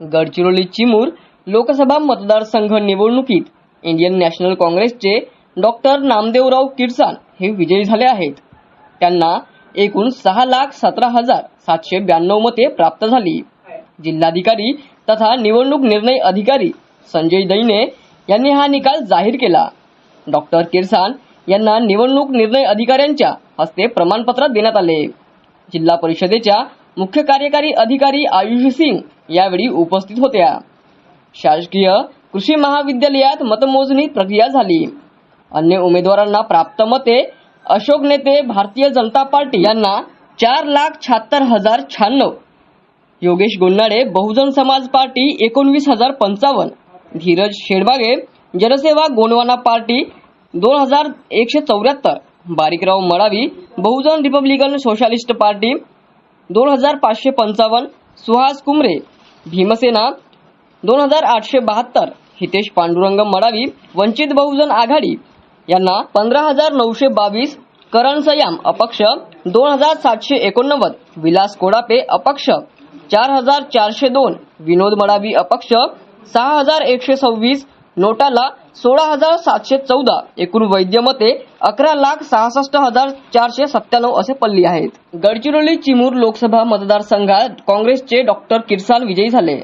गडचिरोली चिमूर लोकसभा मतदारसंघ निवडणुकीत Indian national काँग्रेसचे डॉक्टर नामदेवराव किरसान हे विजयी झाले आहेत. त्यांना एकूण सहा लाख सतरा हजार सातशे ब्याण्णव मते प्राप्त झाली. जिल्हाधिकारी तथा निवडणूक निर्णय अधिकारी संजय दैने यांनी हा निकाल जाहीर केला. डॉक्टर किरसान यांना निवडणूक निर्णय अधिकाऱ्यांच्या हस्ते प्रमाणपत्र देण्यात आले. जिल्हा परिषदेच्या मुख्य कार्यकारी अधिकारी आयुष सिंग यावेळी उपस्थित होत्या. शासकीय कृषी महाविद्यालयात मतमोजणी प्रक्रिया झाली. अन्य उमेदवारांना प्राप्त मते अशोक नेते भारतीय जनता पार्टी यांना चार लाख शहात्तर हजार शहाण्णव योगेश गोन्नाडे बहुजन समाज पार्टी एकोणवीस हजार पंचावन्न. धीरज शेडबागे जनसेवा गोंडवाना पार्टी दोन हजार एकशे चौऱ्याहत्तर. Barikrao Madavi Bahujan Republican Socialist party दोन हजार पाचशे पंचावन्न सुहास कुमरे भीमसेना दोन हजार आठशे बहात्तर हितेश पांडुरंग मडावी वंचित बहुजन आघाडी यांना पंधरा हजार नऊशे बावीस करण सयाम अपक्ष दोन हजार सातशे एकोणनव्वद विलास कोडापे अपक्ष चार हजार चारशे दोन विनोद मडावी अपक्ष सहा हजार एकशे सव्वीस नोटाला सोळा हजार सातशे चौदा एकूण वैद्य मते अकरा लाख सहासष्ट हजार चारशे सत्त्याण्णव असे पल्ली आहेत. गडचिरोली चिमूर लोकसभा मतदारसंघात काँग्रेसचे डॉक्टर किरसाल विजयी झाले.